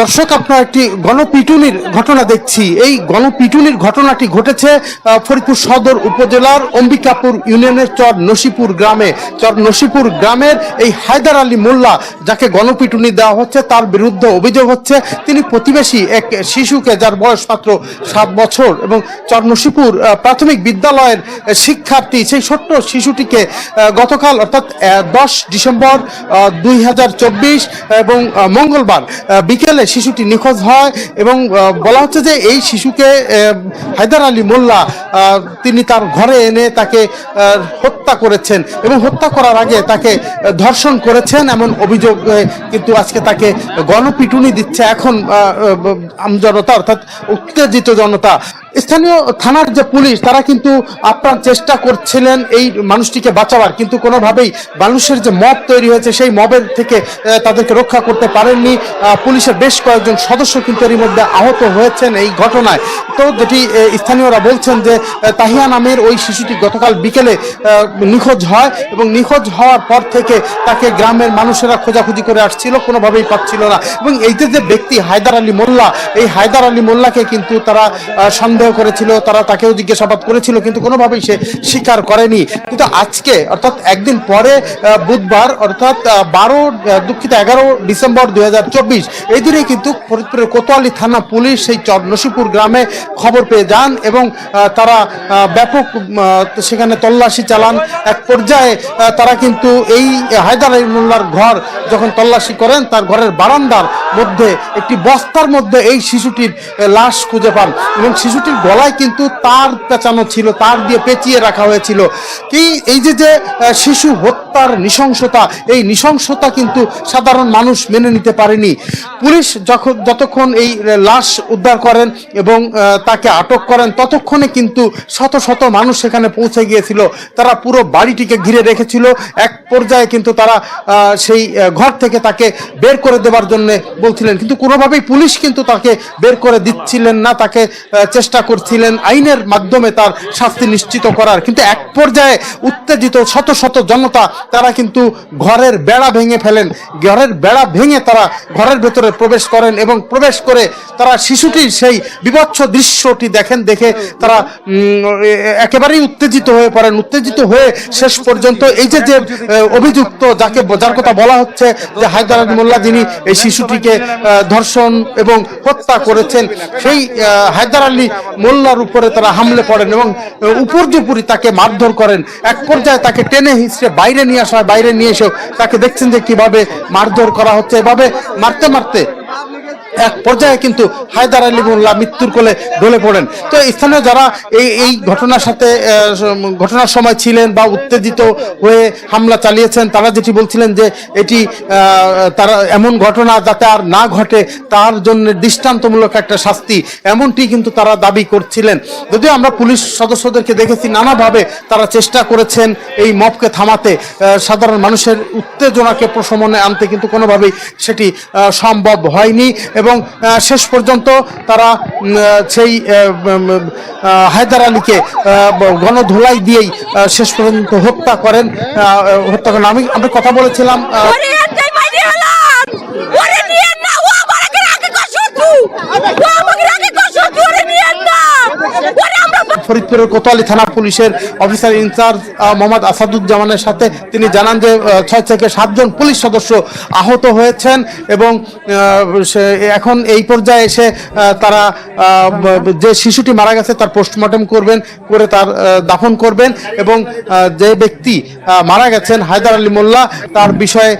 দর্শক, আপনার একটি গণপিটুনির ঘটনা দেখছি। এই গণপিটুনির ঘটনাটি ঘটেছে ফরিদপুর সদর উপজেলার অম্বিকাপুর ইউনিয়নের চর নসিপুর গ্রামে। চর নসিপুর গ্রামের এই হায়দার আলী মোল্লা, যাকে গণপিটুনি দেওয়া হচ্ছে, তার বিরুদ্ধে অভিযোগ হচ্ছে, তিনি প্রতিবেশী এক শিশুকে, যার বয়স মাত্র সাত বছর এবং চর নসিপুর প্রাথমিক বিদ্যালয়ের শিক্ষার্থী, সেই ছোট্ট শিশুটিকে গতকাল অর্থাৎ দশ ডিসেম্বর দুই হাজার চব্বিশ এবং মঙ্গলবার বিকেলে শিশুটি নিখোঁজ হয় এবং বলা হচ্ছে যে এই শিশুকে হায়দার আলী মোল্লা তিনি তার ঘরে এনে তাকে হত্যা করেছেন এবং হত্যা করার আগে তাকে ধর্ষণ করেছেন এমন অভিযোগ কিন্তু আজকে তাকে গণপিটুনি দিচ্ছে এখন আমজনতা অর্থাৎ উত্তেজিত জনতা। স্থানীয় থানার যে পুলিশ তারা কিন্তু আপ্রাণ চেষ্টা করছিলেন এই মানুষটিকে বাঁচাবার। কিন্তু কোনোভাবেই মানুষের যে মব তৈরি হয়েছে সেই মবের থেকে তাদেরকে রক্ষা করতে পারেননি। পুলিশের বেশ কয়েকজন সদস্য কিন্তু এরই মধ্যে আহত হয়েছেন এই ঘটনায়। তো যেটি স্থানীয়রা বলছেন যে তাহিয়া নামের ওই শিশুটি গতকাল বিকেলে নিখোঁজ হয় এবং নিখোঁজ হওয়ার পর থেকে তাকে গ্রামের মানুষেরা খোঁজাখুঁজি করে আসছিল কোনোভাবেই পাচ্ছিল না। এবং এই যে ব্যক্তি হায়দার আলী মোল্লা এই হায়দার আলী মোল্লাকে কিন্তু তারা আহ, সন্দেহ করেছিল, তারা তাকেও জিজ্ঞাসাবাদ করেছিল, কিন্তু কোনোভাবেই সে স্বীকার করেনি। কিন্তু আজকে, অর্থাৎ একদিন পরে বুধবার, অর্থাৎ বারো দুঃখিত, এগারো ডিসেম্বর দুই এই দিনে কিন্তু ফরিদপুরের কোতোয়ালি থানা পুলিশ সেই নসিপুর গ্রামে খবর পেয়ে যান এবং তারা ব্যাপক সেখানে তল্লাশি চালান। এক পর্যায়ে তারা কিন্তু এই হায়দার আলী মোল্লার ঘর যখন তল্লাশি করেন, তার ঘরের বারান্দার মধ্যে, একটি বস্তার মধ্যে এই শিশুটির লাশ খুঁজে পান এবং শিশুটির গলায় কিন্তু তার পেঁচানো ছিল, তার দিয়ে পেঁচিয়ে রাখা হয়েছিল। কি, এই যে যে শিশু হত্যার নৃশংসতা, এই নৃশংসতা কিন্তু সাধারণ মানুষ মেনে নিতে পারেনি। পুলিশ যখন, যতক্ষণ এই লাশ উদ্ধার করেন এবং তাকে আটক করেন, ততক্ষণে কিন্তু শত শত মানুষ সেখানে পৌঁছে গিয়েছিল। তারা পুরো বাড়িটিকে ঘিরে রেখেছিল। এক পর্যায়ে কিন্তু তারা সেই ঘর থেকে তাকে বের করে দেওয়ার জন্য বলছিলেন। কিন্তু কোনোভাবেই পুলিশ কিন্তু তাকে বের করে দিচ্ছিলেন না, তাকে চেষ্টা করছিলেন আইনের মাধ্যমে তার শাস্তি নিশ্চিত করার। কিন্তু এক পর্যায়ে উত্তেজিত শত শত জনতা, তারা কিন্তু ঘরের বেড়া ভেঙে ফেলেন। ঘরের বেড়া ভেঙে তারা ঘরের ভেতরে প্রবেশ করেন এবং প্রবেশ করে তারা শিশুটির সেই বিভৎস দৃশ্যটি দেখেন, দেখে তারা একেবারেই উত্তেজিত হয়ে পড়েন। উত্তেজিত হয়ে শেষ পর্যন্ত এই যে যে অভিযুক্ত যাকে যার কথা বলা হচ্ছে যে হায়দার আলী মোল্লা যিনি এই শিশুটিকে ধর্ষণ এবং হত্যা করেছেন, সেই হায়দার আলী মোল্লার উপরে তারা হামলে পড়েন এবং উপর্যুপুরি তাকে মারধর করেন। এক পর্যায়ে তাকে টেনে হিসড়ে বাইরে নিয়ে আসা হয় বাইরে নিয়ে এসেও তাকে দেখছেন যে কীভাবে মারধর করা হচ্ছে। এভাবে মারতে মারতে এক পর্যায়ে কিন্তু হায়দার আলী মোল্লা মৃত্যুর কোলে ঢলে পড়েন। তো স্থানীয় যারা এই এই ঘটনার সাথে ঘটনার সময় ছিলেন বা উত্তেজিত হয়ে হামলা চালিয়েছেন, তারা যেটি বলছিলেন যে এটি তারা এমন ঘটনা যাতে আর না ঘটে, তার জন্য দৃষ্টান্তমূলক একটা শাস্তি, এমনটি কিন্তু তারা দাবি করছিলেন। যদিও আমরা পুলিশ সদস্যদেরকে দেখেছি, নানাভাবে তারা চেষ্টা করেছেন এই মবকে থামাতে। সাধারণ মানুষের উত্তেজনাকে প্রশমনে আনতে কিন্তু কোনোভাবেই সেটি সম্ভব হয়নি এবং শেষ পর্যন্ত তারা সেই হায়দার আলীকে গণধোলাই দিয়েই শেষ পর্যন্ত হত্যা করেন। হত্যা করেন। আমি আমরা কথা বলেছিলাম ফরিদপুরের কোতোয়ালি থানা পুলিশের অফিসার ইনচার্জ মোহাম্মদ আসাদুজ্জামানের সাথে তিনি জানান যে ছয় থেকে সাতজন পুলিশ সদস্য আহত হয়েছেন এবং এখন এই পর্যায়ে এসে তারা যে শিশুটি মারা গেছে তার পোস্টমর্টম করবেন, করে তার দাফন করবেন এবং যে ব্যক্তি মারা গেছেন হায়দার আলী মোল্লা, তার বিষয়ে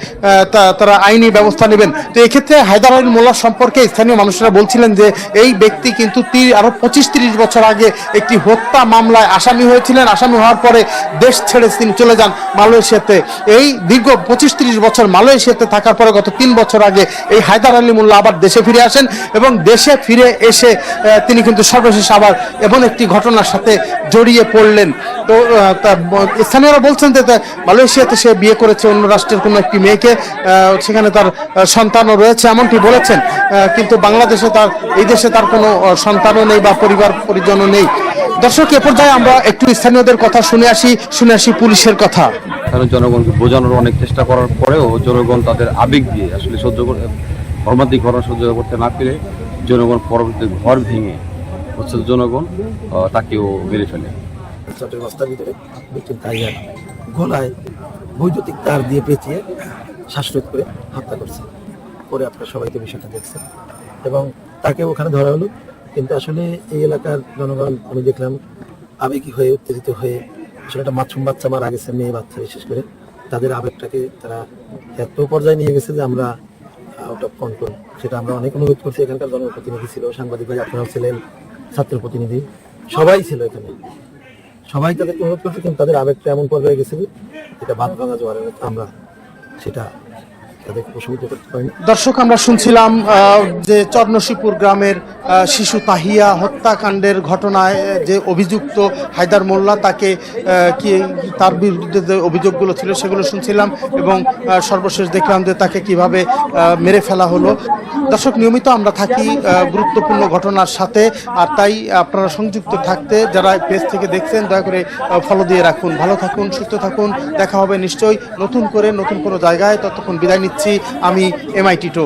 তারা আইনি ব্যবস্থা নেবেন। তো এক্ষেত্রে হায়দার আলী মোল্লা সম্পর্কে স্থানীয় মানুষরা বলছিলেন যে, এই ব্যক্তি কিন্তু আরও পঁচিশ তিরিশ বছর আগে একটি হত্যা মামলায় আসামি হয়েছিলেন। আসামি হওয়ার পরে দেশ ছেড়ে তিনি চলে যান মালয়েশিয়াতে। এই দীর্ঘ পঁচিশ তিরিশ বছর মালয়েশিয়াতে থাকার পরে গত তিন বছর আগে এই হায়দার আলী মোল্লা আবার দেশে ফিরে আসেন এবং দেশে ফিরে এসে তিনি কিন্তু সর্বশেষ আবার এমন একটি ঘটনার সাথে জড়িয়ে পড়লেন। তো স্থানীয়রা বলছেন যে মালয়েশিয়াতে সে বিয়ে করেছে অন্য রাষ্ট্রের কোনো একটি মেয়েকে সেখানে তার সন্তানও রয়েছে এমনটি বলেছেন। কিন্তু বাংলাদেশে তার, এই দেশে তার কোনো সন্তানও নেই বা পরিবার পরিজনও নেই। দর্শক এ পর্যায়ে আমরা একটু স্থানীয়দের কথা শুনে আসি শুনে আসি পুলিশের কথা। কারণ জনগণকে বোঝানোর অনেক চেষ্টা করার পরেও জনগণ তাদের আবেগ দিয়ে আসলে সহ্য করে মর্মান্তিক ঘটনা সহ্য করতে না পেরে জনগণ পরবর্তী ঘর ভেঙে হচ্ছে জনগণ তাকেও মেরে ফেলে। চটের বস্তার ভিতরে গলায় বৈদ্যুতিক তার দিয়ে পেঁচিয়ে শ্বাসরোধ করে হত্যা করছে। পরে আপনারা সবাই তো বিষয়টা দেখছেন। এবং তাকে ওখানে ধরা হলো। কিন্তু আসলে এই এলাকার জনগণ, আমি দেখলাম আবেগী হয়ে, উত্তেজিত হয়ে আসলে একটা মাছুম বাচ্চা মারা গেছে, মেয়ে বাচ্চা বিশেষ করে, তাদের আবেগটাকে তারা এত পর্যায়ে নিয়ে গেছে যে আমরা আউট অফ কন্ট্রোল সেটা আমরা অনেক অনুরোধ করছি এখানকার জনপ্রতিনিধি ছিল, সাংবাদিক ভাই আপনারাও ছিলেন, ছাত্র প্রতিনিধি, সবাই ছিল এখানে। সবাই তাদেরকে অনুরোধ করছে, কিন্তু তাদের আবেগটা এমন পর্যায়ে গেছে এটা বাদ ভাঙা জোয়ারের আমরা সেটা দর্শক, আমরা শুনছিলাম যে চরনসিপুর গ্রামের শিশু তাহিয়া হত্যাকাণ্ডের ঘটনায় যে অভিযুক্ত হায়দার মোল্লা তাকে কি তার বিরুদ্ধে যে অভিযোগগুলো ছিল সেগুলো শুনছিলাম এবং সর্বশেষ দেখলাম যে তাকে কীভাবে মেরে ফেলা হলো। দর্শক, নিয়মিত আমরা থাকি গুরুত্বপূর্ণ ঘটনার সাথে আর তাই আপনারা সংযুক্ত থাকতে যারা পেজ থেকে দেখছেন, দয়া করে ফলো দিয়ে রাখুন। ভালো থাকুন, সুস্থ থাকুন, দেখা হবে নিশ্চয়ই নতুন করে নতুন কোনো জায়গায়। ততক্ষণ বিদায় নিচ্ছি আমি এমআই টিটো